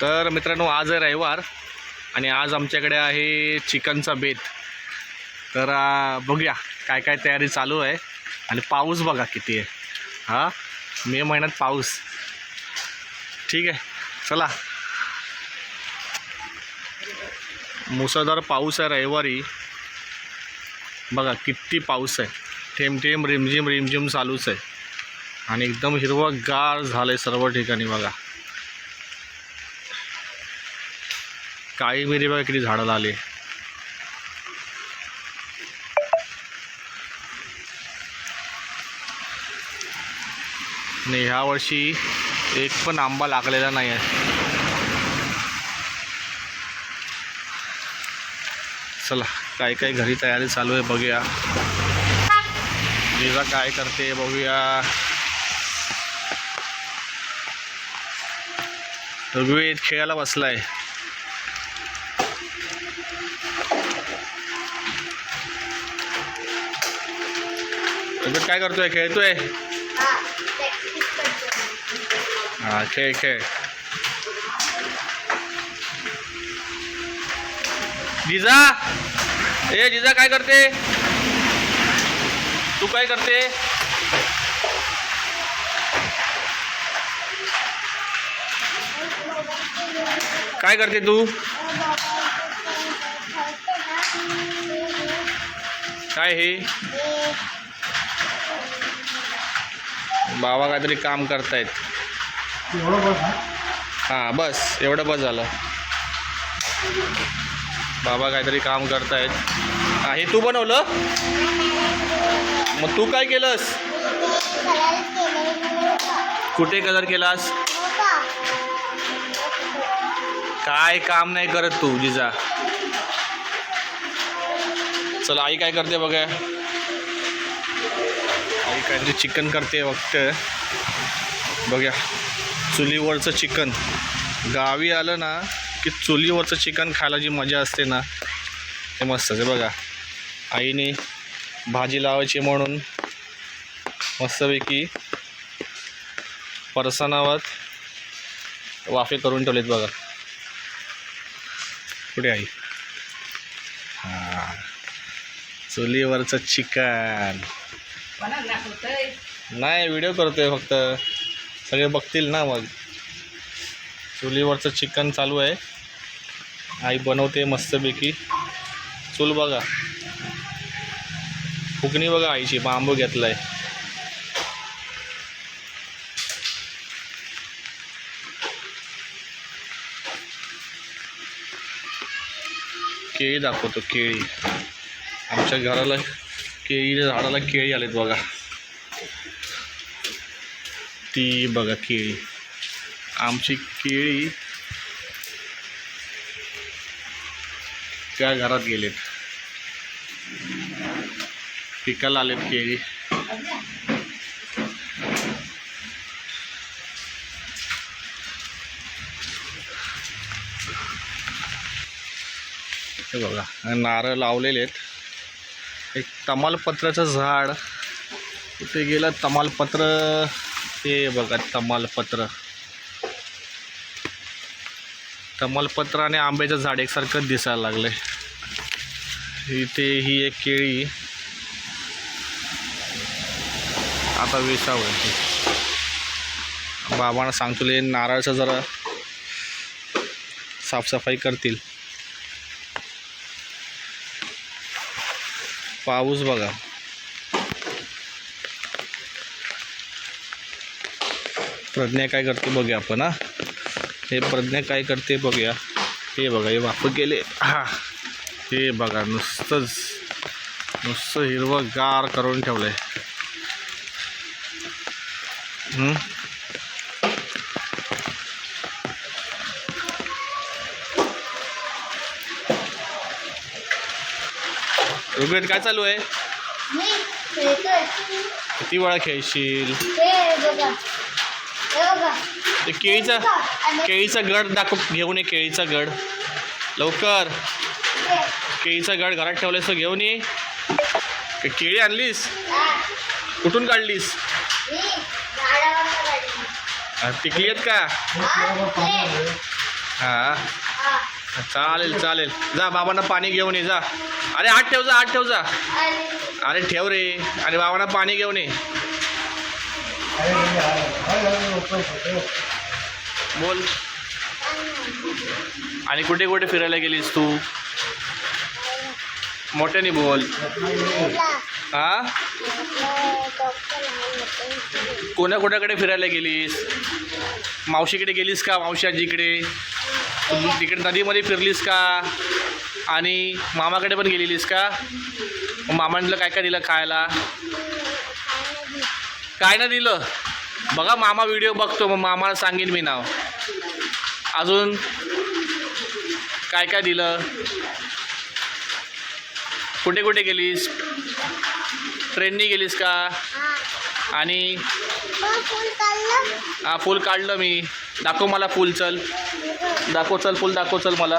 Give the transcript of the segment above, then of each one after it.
तर मित्रांनो आज आहे रविवार आणि आज आमच्याकडे आहे चिकनचा बेत. तर बघूया काय काय तयारी चालू आहे. आणि पाऊस बघा किती आहे. हां? मे महिन्यात पाऊस. ठीक आहे. चला. मुसळधार पाऊस आहे रविवारी. बघा किती पाऊस आहे. थेंब थेंब रिमझिम रिमझिम चालूच आहे. आणि एकदम हिरवंगार झालं आहे सर्व ठिकाणी बघा. काळी मिरी बघा किती झाडं लागले आणि ह्या वर्षी एक पण आंबा लागलेला नाही आहे. चला काय काय घरी तयारी चालू आहे बघूया. लिजा काय करते बघूया. रघुवेद खेळायला बसलाय. ऋग्वेद काय करतोय? खेळतोय? हा खेळ खेळ. जिजा? ए जिजा काय करते? तू काय करते? काय करते तू? काय हे बाबा काहीतरी काम करतायत. हां? बस. एवढं बस झालं. बाबा काहीतरी काम करतायत. हा हे तू बनवलं? मग तू काय केलंस? कुठे कलर केलास? काय काम नाही करत तू जिजा. चला आई काय करते बघा काहीतरी चिकन करते फक्त बघ्या. चुलीवरचं चिकन. गावी आलं ना की चुलीवरचं चिकन खायला जी मजा असते ना ते मस्त आहे बघा. आईने भाजी लावायची म्हणून मस्तपैकी परसनावर वाफे करून ठेवलेत बघा. कुठे आई हां. चुलीवरचं चिकन. नाही व्हिडिओ करतोय फक्त. सगळे बघतील ना मग. चुलीवरचं चिकन चालू आहे. आई बनवते मस्तपैकी. चूल बघा. फुकणी बघा आईची बांबू घेतलाय. केळी दाखवतो केळी. आमच्या घराला केळीच्या झाडाला केळी आलेत बघा. ती बघा केळी. आमची केळी त्या घरात गेलेत. पिकाला आलेत केळी. हे बघा नारळ लावलेले आहेत. एक तमालपत्राचं झाड. कुठे गेलं? तमालपत्र. हे बघा तमालपत्र. तमालपत्र आणि आंब्याचं झाड एकसारखंच दिसायला लागलं इथे ही एक केळी. आता विसावं बाबांना सांगतो ले नारळचं जरा साफसफाई करतील. पाऊस बघा. प्रज्ञा काय करते बघूया आपण हा. हे प्रज्ञा काय करते बघूया. हे बघा हे वापर केले हा. हे बघा नुसतंच नुसतं हिरवं गार करून ठेवलं आहे ऋग्वेद काय चालू आहे? किती वेळा खेळशील? ते केळीचा केळीचा गड दाखव घेऊन ये केळीचा गड. लवकर. केळीचा गड घरात ठेवलायस घेऊन ये. केळी आणलीस? कुठून काढलीस? टिकली आहेत का? हा. चालेल चालेल. जा बाबांना पाणी घेऊन ये जा. अरे आठ ठेव जा आठ ठेव जा. अरे ठेव रे. अरे बाबांना पाणी घेऊन ये. बोल. आणि कुठे कुठे फिरायला गेलीस तू? मोठ्याने बोल. हा कोणा कोणाकडे फिरायला गेलीस? मावशीकडे गेलीस का मावशी आजीकडे? तू तिकडे नदीमध्ये फिरलीस का? आणि मामाकडे पण गेलेलीस का? मामांना काय काय दिलं खायला? काय ना दिलं. बघा मामा व्हिडिओ बघतो. मग मामाला सांगेन मी नाव. अजून काय काय दिलं? कुठे कुठे गेलीस? ट्रेननी गेलीस का? आणि हा फुल काढलं मी. दाखव मला फुल चल. दाखव चल फुल दाखव चल मला.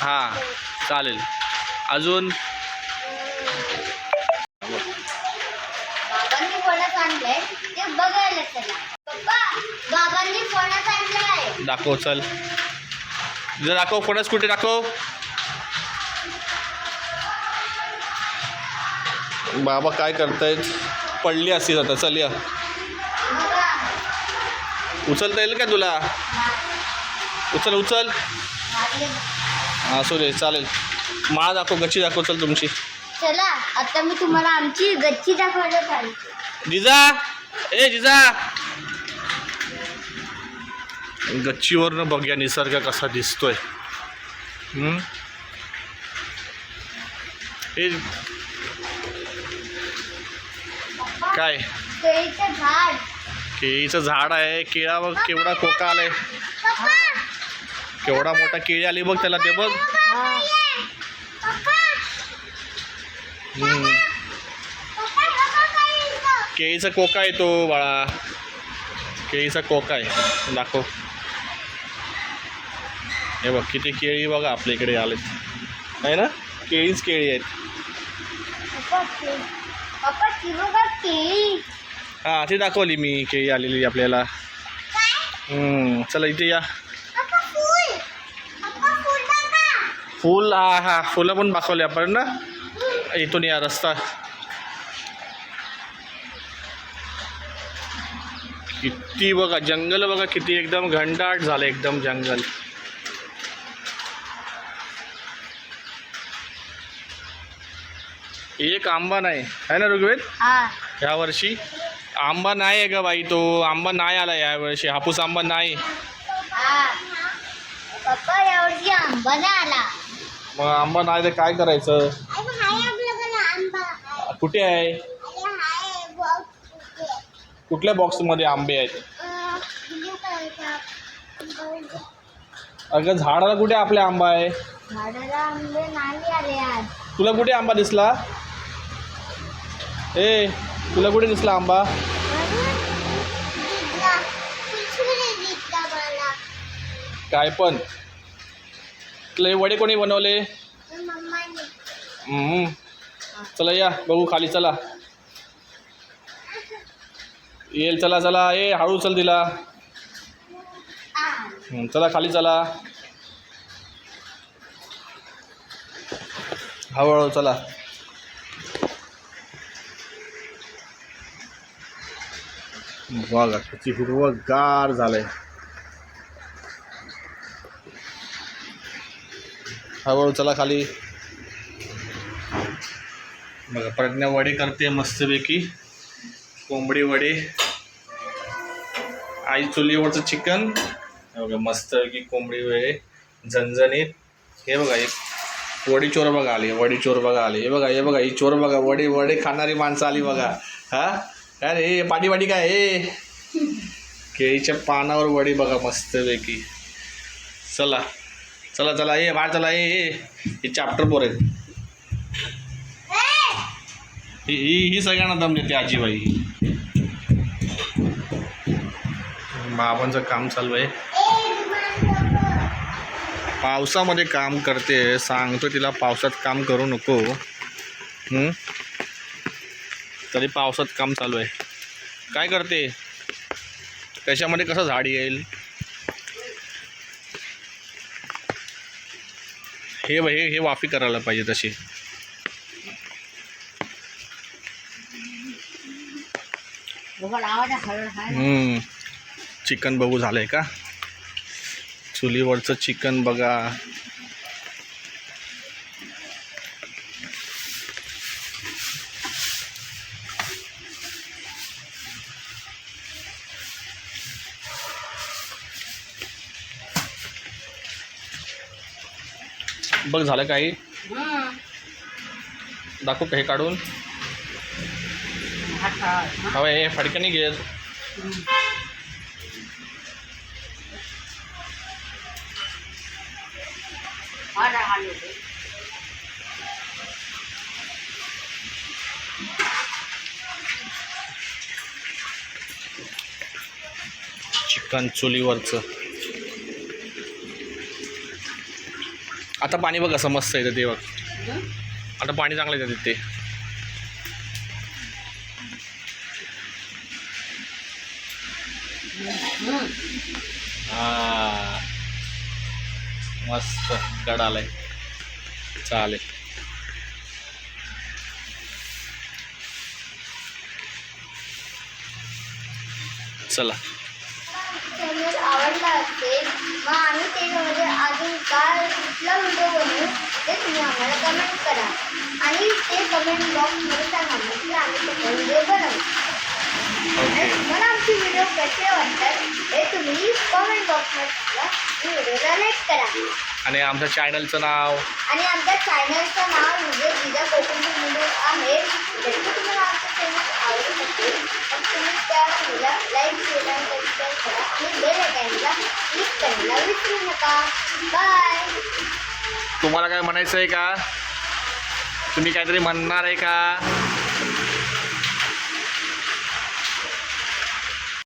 हां चालेल. अजून? बाबांनी फणस आणलंय? ते बघायला चला. पप्पा बाबांनी फणस आणलंय? दाखव चल. दाखव फणस कुठे दाखव? बाबा काय करतायत? पडली असतील आता चल या. उचलता येईल का तुला? उचल उचल. असू दे चालेल. माळा दाखव गच्ची दाखव चल तुमची. चला आता मी तुम्हाला आमची गच्ची दाखवायला जिजा ए जिजा. गच्चीवरनं बघ या निसर्ग कसा दिसतोय? हे काय? झाड. केळीचं झाड आहे. केळा बघ केवढा कोका आलाय. केवढा मोठा केळी आली बघ त्याला ते बघ. केळीचा कोका आहे तो बाळा. केळीचा कोका आहे. दाखव. हे बघ किती केळी बघा आपल्या इकडे आलेत. आहे ना? केळीच केळी आहेत. केळी. हां ती दाखवली मी केळी आलेली आपल्याला. हम्म, चला इथे या. फूल. हा हा फुलं पण दाखवली आपण ना? इथून या रस्ता. किती बघा जंगल बघा किती एकदम घंटाट झालं एकदम जंगल. एक आंबा नाही. आहे ना ऋग्वेद? हा. ह्या वर्षी? आंबा नाही आहे ग बाई तो. आंबा नाही आला या वर्षी हापूस आंबा नाही. पप्पा यावर्षी आंबा नाही आला. मग आंबा नाही तर काय करायचं? कुठे आहे? कुठल्या बॉक्समध्ये आंबे आहेत? अगं झाडाला कुठे आपल्या आंबा आहे? तुला कुठे आंबा दिसला? ए तुला कुठे दिसला आंबा? काय पण. तुला हे वडे कोणी बनवले? चला या बघू खाली चला. येईल चला चला. ए हळू चल दिला चला खाली चला. हळूहळू चला. बघा किती हिरवंगार झालंय. हळूहळू चला खाली. बघा प्रज्ञा वडे करते मस्तपैकी. कोंबडी वडे. आई चुलीवरचं चिकन. हे बघा मस्तपैकी कोंबडी वडे. झणझणीत. हे बघा एक वडी चोर बघा आली वडी चोर बघा आली. हे बघा हे बघा ही चोर बघा वडी वडे खाणारी माणसं आली बघा. हा? काय रे हे पाटी वाटी काय? हे. केळीच्या पानावर वडी बघा मस्तपैकी. चला चला चला ये बाहेर चला ये हे चॅप्टर पोर आहेत. ही ही ही सगळ्यांना दम देते आजीबाई. बाबांचं काम चालू आहे. पावसामध्ये काम करते सांगतो तिला पावसात काम करू नको. हं? तरी पावसात काम चालू आहे. काय करते? त्याच्यामध्ये कसं झाड येईल? हे हे हे वाफी करायला पाहिजे तशी. चिकन बघू झालं आहे का? चुलीवरचं चिकन बघा. बघ झालं काही. दाखवू का हे काढून. हवं हे फडक्याने घे. चिकन चुलीवरचं. आता पाणी बघ मस्त येतं ते बघ. आता पाणी चांगलं येतं ते हा. मस्त गड आलाय चालेल. चला. चॅनल आवडला असेल. मग आम्ही त्याच्यामध्ये अजून काय कुठला व्हिडिओ बनवू ते तुम्ही आम्हाला कमेंट करा. आणि ते कमेंट बॉक्समध्ये सांगा म्हणजे आम्ही तो व्हिडिओ बनवू. आणि तुम्हाला आमचे व्हिडिओ कसे वाटतात हे तुम्ही कमेंट बॉक्समध्ये व्हिडिओला लाईक करा. आणि आमच्या चॅनलचं नाव? आणि आमच्या चॅनलचं नाव म्हणजे जिजा कोकणची व्हिडिओ आहे. जर का तुम्हाला आमचं चॅनल आवडत असेल. तर तुम्ही त्या व्हिडिओला लाईक शेअर आणि सबस्क्राईब करा आणि बेल आयकॉनला क्लिक करायला विसरू नका. बाय तुम्हाला काय म्हणायचं आहे का? तुम्ही काहीतरी म्हणणार आहे का?